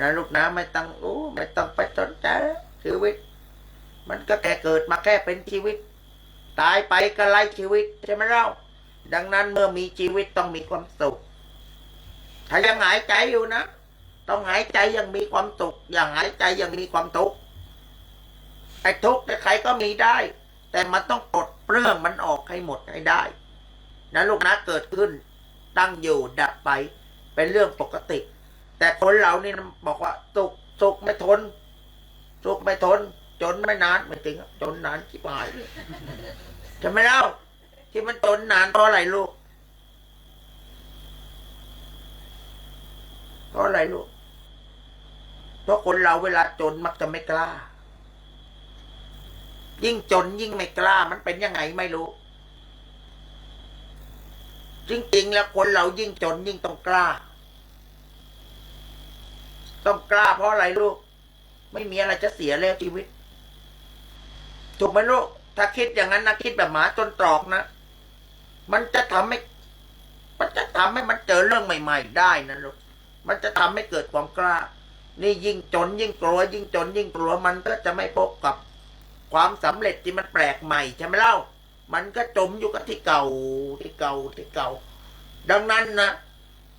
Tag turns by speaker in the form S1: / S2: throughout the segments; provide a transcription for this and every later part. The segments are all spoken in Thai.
S1: นะลูกนะไม่ต้องโอ้ไม่ต้องไปสนใจชีวิต มันก็แค่เกิดมาแค่เป็นชีวิต ตายไปก็ไล่ชีวิตใช่ไหมเล่าดังนั้นเมื่อมีชีวิตต้องมีความสุข ถ้ายังหายใจอยู่นะ ต้องหายใจยังมีความสุขอย่างหายใจยังมีความทุกข์ไอ้ทุกข์ใครก็มีได้ แต่มันต้องปลดเปลื้องมันออกให้หมดให้ได้ นะลูกนะเกิดขึ้นตั้งอยู่ดับไปเป็นเรื่องปกติ แต่คนเรานี่บอกว่าสุขสุขไม่ทนสุขไม่ทน จนไม่นานไม่ถึง จนนานชิบหายจะไม่เล่าที่มันจนนานเพราะอะไรลูกเพราะอะไรลูกเพราะคนเราเวลาจนมักจะไม่กล้า ยิ่งจนยิ่งไม่กล้า มันเป็นยังไงไม่รู้จริงๆแล้วคนเรายิ่งจนยิ่งต้องกล้า ต้องกล้าเพราะอะไรลูก ไม่มีอะไรจะเสียแล้วชีวิต ถูกไหมลูก ถ้าคิดอย่างนั้นนะคิดแบบหมาจนตรอกนะ มันจะทำให้ มันจะทำให้มันเจอเรื่องใหม่ ๆ ได้นะลูก มันจะทำให้เกิดความกล้า นี่ยิ่งจนยิ่งกลัว ยิ่งจนยิ่งกลัวมันก็จะไม่พบกับความสำเร็จที่มันแปลกใหม่ใช่ไหมเล่า มันก็จมอยู่กับที่เก่าที่เก่าที่เก่า ดังนั้นนะ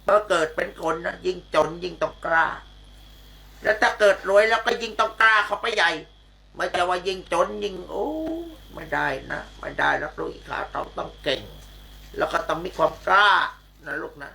S1: เมื่อเกิดเป็นคนนะยิ่งจนยิ่งต้องกล้า แล้วถ้าเกิดรวยแล้วก็ยิ่งต้องกล้าเขาไปใหญ่ไม่ใช่ว่ายิ่งจนยิ่งโอ้ไม่ได้นะไม่ได้แล้วลูกอีกขาต้องต้องเก่ง แล้วก็ต้องมีความกล้านะลูกนะ